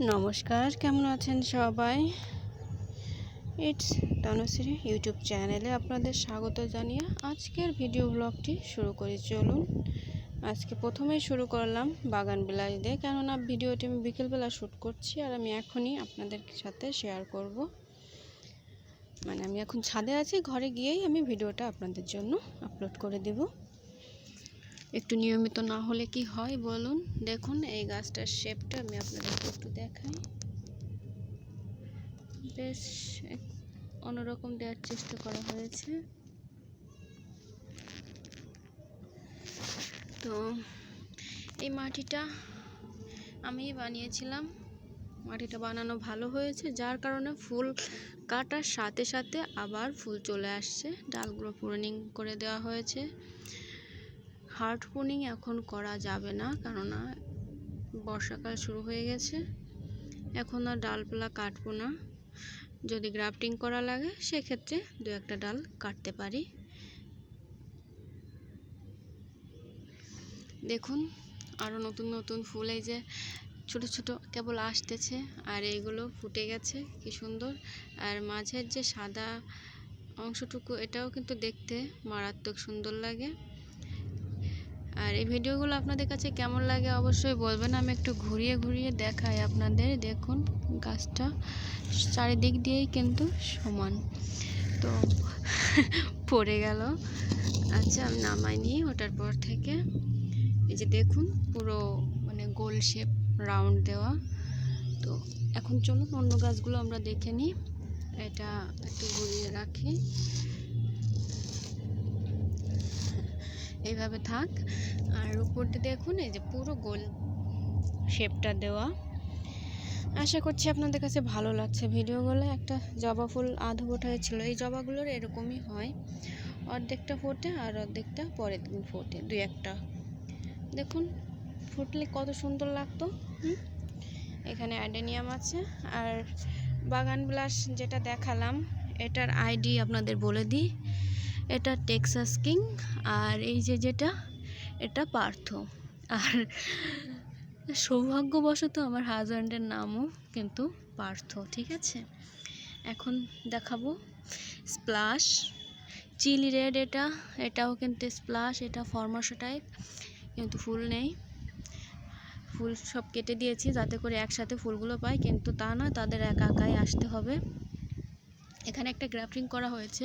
নমস্কার, কেমন আছেন সবাই? ইটস তনুশ্রী ইউটিউব চ্যানেলে আপনাদের স্বাগত জানিয়ে আজকের ভিডিও ব্লগটি শুরু করি। চলুন, আজকে প্রথমেই শুরু করলাম বাগান বিলাস দিয়ে। কেননা ভিডিওটি আমি বিকেলবেলা শ্যুট করছি আর আমি এখনই আপনাদের সাথে শেয়ার করব। মানে আমি এখন ছাদে আছি, ঘরে গিয়েই আমি ভিডিওটা আপনাদের জন্য আপলোড করে দেবো। একটু নিয়মিত না হলে কি হয় বলুন? দেখুন, এই গাছটার শেপটা আমি আপনাদেরকে একটু দেখাই। বেশ অন্যরকম দেওয়ার চেষ্টা করা হয়েছে। তো, এই মাটিটা আমি বানিয়েছিলাম। মাটিটা বানানো ভালো হয়েছে, যার কারণে ফুল কাটার সাথে সাথে আবার ফুল চলে আসছে। ডালগুলো পুরনিং করে দেওয়া হয়েছে। হার্ড পুনিং এখন করা যাবে না, কেননা বর্ষাকাল শুরু হয়ে গেছে। এখন আর ডালপালা কাটবো না। যদি গ্রাফটিং করা লাগে, সেক্ষেত্রে দু একটা ডাল কাটতে পারি। দেখুন আরও নতুন নতুন ফুল, এই যে ছোট ছোট কেবল আসতেছে, আর এইগুলো ফুটে গেছে, কি সুন্দর। আর মাঝের যে সাদা অংশটুকু, এটাও কিন্তু দেখতে মারাত্মক সুন্দর লাগে। আর এই ভিডিওগুলো আপনাদের কাছে কেমন লাগে অবশ্যই বলবেন। আমি একটু ঘুরিয়ে ঘুরিয়ে দেখাই আপনাদের। দেখুন, গাছটা চারিদিক দিয়েই কিন্তু সমান। তো পড়ে গেল। আচ্ছা আমি নামাইনি ওটার পর থেকে। এই যে দেখুন, পুরো মানে গোল শেপ, রাউন্ড দেওয়া। তো এখন চলুন অন্য গাছগুলো আমরা দেখে নিই। এটা একটু ঘুরিয়ে রাখি। এইভাবে থাক। আর উপরটা দেখুন, এই যে পুরো গোল শেপটা দেওয়া। আশা করছি আপনাদের কাছে ভালো লাগছে ভিডিওগুলো। একটা জবা ফুল আধো ওঠায় ছিল এই জবাগুলোর এরকমই হয়। অর্ধেকটা ফোটে আর অর্ধেকটা পরের দিন ফোটে, দুই একটা। দেখুন, ফুটলে কত সুন্দর লাগতো এখানে অ্যাডেনিয়াম আছে। আর বাগান বিলাস যেটা দেখালাম, এটার আইডি আপনাদের বলে দিই। এটা টেক্সাস কিং আর এই যে যেটা, এটা পার্থ। আর সৌভাগ্যবশত আমার হাজব্যান্ডের নামও কিন্তু পার্থ, ঠিক আছে? এখন দেখাবো স্প্লাশ। চিলি রেড এটা, এটাও কিন্তু স্প্লাশ, এটা ফরমাশো টাইপ, কিন্তু ফুল নেই। ফুল সব কেটে দিয়েছি যাতে করে একসাথে ফুলগুলো পাই, কিন্তু তা না তাদের একা একাই আসতে হবে। এখানে একটা গ্রাফটিং করা হয়েছে।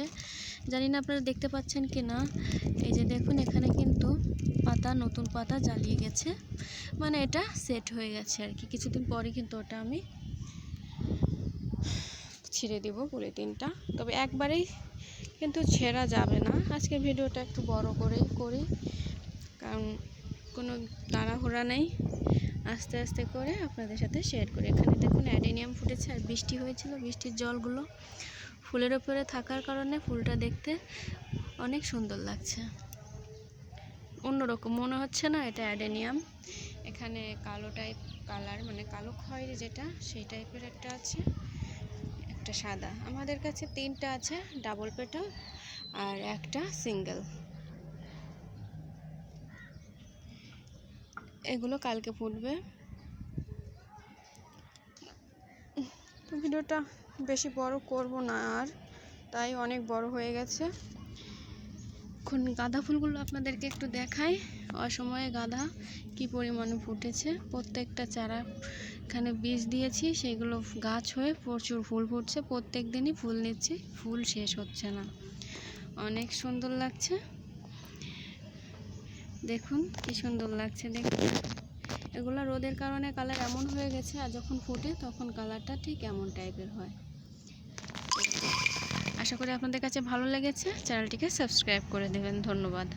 জানি না আপনারা দেখতে পাচ্ছেন কি না এই যে দেখুন, এখানে কিন্তু পাতা, নতুন পাতা জ্বালিয়ে গেছে। মানে এটা সেট হয়ে গেছে আর কি। কিছুদিন পরে কিন্তু ওটা আমি ছিঁড়ে দেবো পলিথিনটা তবে একবারেই কিন্তু ছেঁড়া যাবে না। আজকের ভিডিওটা একটু বড় করেই করি। কারণ কোনো তাড়াহুড়া নেই। আস্তে আস্তে করে আপনাদের সাথে শেয়ার করি। এখানে দেখুন অ্যাডেনিয়াম ফুটেছে আর বৃষ্টি হয়েছিল। বৃষ্টির জলগুলো ফুলের ওপরে থাকার কারণে ফুলটা দেখতে অনেক সুন্দর লাগছে। অন্যরকম মনে হচ্ছে না, এটা অ্যাডেনিয়াম। এখানে কালো টাইপ কালার মানে কালো খয়েরি যেটা, সেই টাইপের একটা আছে, একটা সাদা। আমাদের কাছে তিনটা আছে ডাবল পেটাল আর একটা সিঙ্গেল এগুলো কালকে ফুটবে। ভিডিওটা বেশি বড় করব না আর, তাই অনেক বড় হয়ে গেছে। এখন গাঁদা ফুলগুলো আপনাদেরকে একটু দেখাই, অসময়ে গাঁদা কি পরিমাণে ফুটেছে। প্রত্যেকটা চারা এখানে বীজ দিয়েছি, সেগুলো গাছ হয়ে প্রচুর ফুল ফুটছে, প্রত্যেক দিনই ফুল নিচ্ছে, ফুল শেষ হচ্ছে না। অনেক সুন্দর লাগছে। দেখুন কি সুন্দর লাগছে দেখুন এগুলো রোদের কারণে কালার এমন হয়ে গেছে, আর যখন ফুটে তখন কালারটা ঠিক এমন টাইপের হয়। আশা করি আপনাদের কাছে ভালো লেগেছে। চ্যানেলটিকে সাবস্ক্রাইব করে দেবেন। ধন্যবাদ।